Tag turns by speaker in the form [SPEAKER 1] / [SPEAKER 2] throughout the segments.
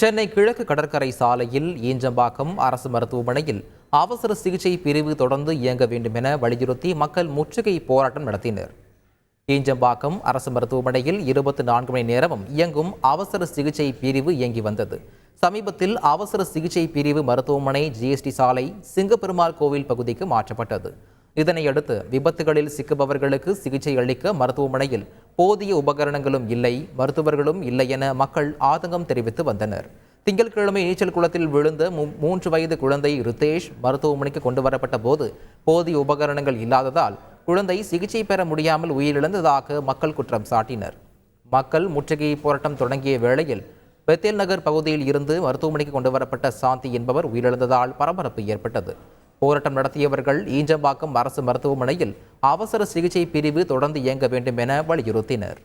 [SPEAKER 1] சென்னை கிழக்கு கடற்கரை சாலையில் ஈஞ்சம்பாக்கம் அரசு மருத்துவமனையில் அவசர சிகிச்சை பிரிவு தொடர்ந்து இயங்க வேண்டும் என வலியுறுத்தி மக்கள் முற்றுகை போராட்டம் நடத்தினர். ஈஞ்சம்பாக்கம் அரசு மருத்துவமனையில் இருபத்தி நான்கு மணி நேரமும் இயங்கும் அவசர சிகிச்சை பிரிவு இயங்கி வந்தது. சமீபத்தில் அவசர சிகிச்சை பிரிவு மருத்துவமனை ஜிஎஸ்டி சாலை சிங்கப்பெருமாள் கோவில் பகுதிக்கு மாற்றப்பட்டது. இதனையடுத்து விபத்துகளில் சிக்குபவர்களுக்கு சிகிச்சை அளிக்க மருத்துவமனையில் போதிய உபகரணங்களும் இல்லை மருத்துவர்களும் இல்லை என மக்கள் ஆதங்கம் தெரிவித்து வந்தனர். திங்கட்கிழமை நீச்சல் குளத்தில் விழுந்த மூன்று வயது குழந்தை ரித்தேஷ் மருத்துவமனைக்கு கொண்டு வரப்பட்ட போது போதிய உபகரணங்கள் இல்லாததால் குழந்தை சிகிச்சை பெற முடியாமல் உயிரிழந்ததாக மக்கள் குற்றம் சாட்டினர். மக்கள் முற்றுகை போராட்டம் தொடங்கிய வேளையில் பெத்தேல் நகர் பகுதியில் இருந்து மருத்துவமனைக்கு கொண்டு வரப்பட்ட சாந்தி என்பவர் உயிரிழந்ததால் பரபரப்பு ஏற்பட்டது. போராட்டம் நடத்தியவர்கள் ஈஞ்சம்பாக்கம் அரசு மருத்துவமனையில் அவசர சிகிச்சை பிரிவு தொடர்ந்து இயங்க வேண்டும் என வலியுறுத்தினர்.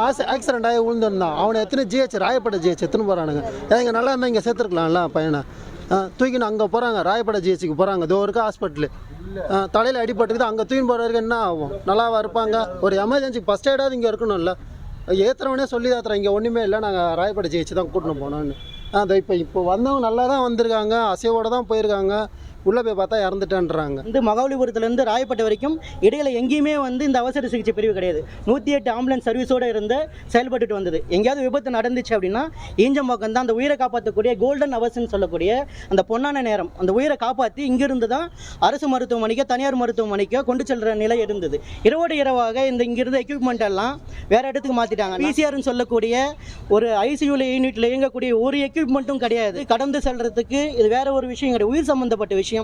[SPEAKER 2] ஆசை ஆக்சிடென்ட் ஆகி விழுந்திருந்தான் அவனை எத்தனை ஜிஹெச் ராயப்பட ஜிஹெச் எத்தனை போகிறானுங்க இங்கே நல்லா இருந்தால் இங்கே சேர்த்துருக்கலாம்ல பையனை? ஆ, தூக்கின்னு அங்கே போகிறாங்க ராயப்பட ஜிஹெச்சுக்கு போகிறாங்க இதோ இருக்கா ஹாஸ்பிட்டலு தலையில் அடிபட்டுக்குது அங்கே தூக்கின்னு போகிற வரைக்கும் என்ன ஆகும்? நல்லாவா இருப்பாங்க? ஒரு எமர்ஜென்சி ஃபஸ்ட் எய்டாவது இங்கே இருக்கணும்ல. ஏற்றுறவனே சொல்லி தாத்துறேன் இங்கே ஒன்றுமே இல்லை நாங்கள் ராயப்பட ஜிஹெச் தான் கூட்டின்னு போனோன்னு அதை இப்போ இப்போ வந்தவங்க நல்லா தான் வந்திருக்காங்க அசைவோடு தான் போயிருக்காங்க. உள்ளே போய் பார்த்தா இறந்துட்டேன்றாங்க.
[SPEAKER 3] இந்த மகாபலிபுரத்துலேருந்து ராயப்பட்ட வரைக்கும் இடையில எங்கேயுமே வந்து இந்த அவசர சிகிச்சை பிரிவு கிடையாது. நூற்றி எட்டு ஆம்புலன்ஸ் சர்வீஸோடு இருந்து செயல்பட்டுட்டு வந்தது. எங்கேயாவது விபத்து நடந்துச்சு அப்படின்னா ஈஞ்சம்பாக்கம் தான் அந்த உயிரை காப்பாற்றக்கூடிய கோல்டன் அவர்ஸ்ன்னு சொல்லக்கூடிய அந்த பொன்னான நேரம் அந்த உயிரை காப்பாற்றி இங்கிருந்து தான் அரசு மருத்துவமனைக்கோ தனியார் மருத்துவமனைக்கோ கொண்டு செல்கிற நிலை இருந்தது. இரவோடு இரவாக இந்த இங்கிருந்த எக்யூப்மெண்ட் எல்லாம் வேற இடத்துக்கு மாற்றிட்டாங்க பிசிஆர்னு சொல்லக்கூடிய ஒரு ஐசியூல யூனிட்டில் இயங்கக்கூடிய ஒரு எக்யூப்மெண்ட்டும் கிடையாது. கடந்து செல்றதுக்கு இது வேற ஒரு விஷயம் கிடையாது. உயிர் சம்பந்தப்பட்ட விஷயம்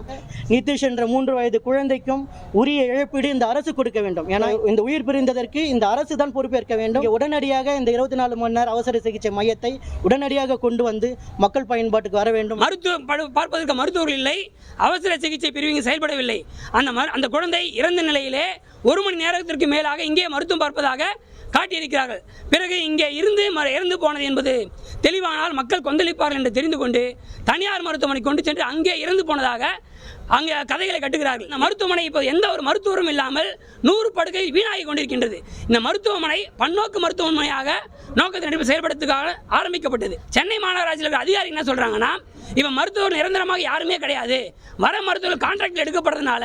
[SPEAKER 3] நிதிஷ் என்ற மூன்று வயது குழந்தைக்கும் உரிய இழப்பீடு இந்த அரசு கொடுக்க வேண்டும். ஏன்னா இந்த உயிர் பிரிந்ததற்கு இந்த அரசு தான் பொறுப்பேற்க வேண்டும். உடனடியாக இந்த இருபத்தி நாலு மணி நேரம் அவசர சிகிச்சை மையத்தை உடனடியாக கொண்டு வந்து மக்கள் பயன்பாட்டுக்கு வர வேண்டும்.
[SPEAKER 4] மருத்துவம் பார்ப்பதற்கு மருத்துவர்கள் இல்லை அவசர சிகிச்சை பிரிவு செயல்படவில்லை. அந்த அந்த குழந்தை இறந்த நிலையிலே ஒரு மணி நேரத்திற்கு மேலாக இங்கே மருத்துவம் பார்ப்பதாக காட்டியிருக்கிறார்கள். பிறகு இங்கே இருந்து இறந்து போனது என்பது தெளிவானால் மக்கள் கொந்தளிப்பார்கள் என்று தெரிந்து கொண்டு தனியார் மருத்துவமனை கொண்டு சென்று அங்கே இறந்து போனதாக அங்கே கதைகளை கட்டுகிறார்கள். இந்த மருத்துவமனை இப்போ எந்த ஒரு மருத்துவரும் இல்லாமல் நூறு படுக்கை வீணாகி கொண்டிருக்கின்றது. இந்த மருத்துவமனை பன்னோக்கு மருத்துவமனையாக நோக்கத்தின் அடிப்படையில் செயல்படுத்துக்காக ஆரம்பிக்கப்பட்டது. சென்னை மாநகராட்சியில் இருக்கிற அதிகாரி என்ன சொல்கிறாங்கன்னா இவன் மருத்துவர் நிரந்தரமாக யாருமே கிடையாது. வர மருத்துவர்கள் கான்ட்ராக்டில் எடுக்கப்படுறதுனால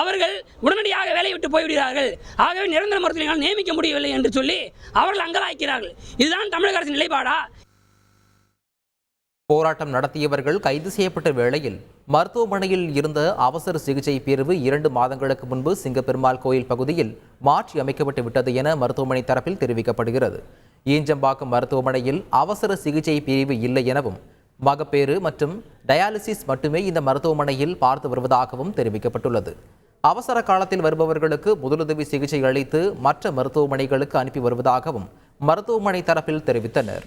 [SPEAKER 4] அவர்கள் உடனடியாக வேலையை விட்டு போய்விடுகிறார்கள். ஆகவே நிரந்தர மருத்துவர்களால் நியமிக்க முடியவில்லை என்று சொல்லி அவர்கள் அங்கலாய்க்கிறார்கள். இதுதான் தமிழக அரசின் நிலைப்பாடா?
[SPEAKER 1] போராட்டம் நடத்தியவர்கள் கைது செய்யப்பட்ட வேளையில் மருத்துவமனையில் இருந்த அவசர சிகிச்சை பிரிவு இரண்டு மாதங்களுக்கு முன்பு சிங்கப்பெருமாள் கோயில் பகுதியில் மாற்றி அமைக்கப்பட்டு விட்டது என மருத்துவமனை தரப்பில் தெரிவிக்கப்படுகிறது. ஈஞ்சம்பாக்கம் மருத்துவமனையில் அவசர சிகிச்சை பிரிவு இல்லை எனவும் மகப்பேறு மற்றும் டயாலிசிஸ் மட்டுமே இந்த மருத்துவமனையில் பார்த்து வருவதாகவும் தெரிவிக்கப்பட்டுள்ளது. அவசர காலத்தில் வருபவர்களுக்கு முதலுதவி சிகிச்சை அளித்து மற்ற மருத்துவமனைகளுக்கு அனுப்பி வருவதாகவும் மருத்துவமனை தரப்பில் தெரிவித்தனர்.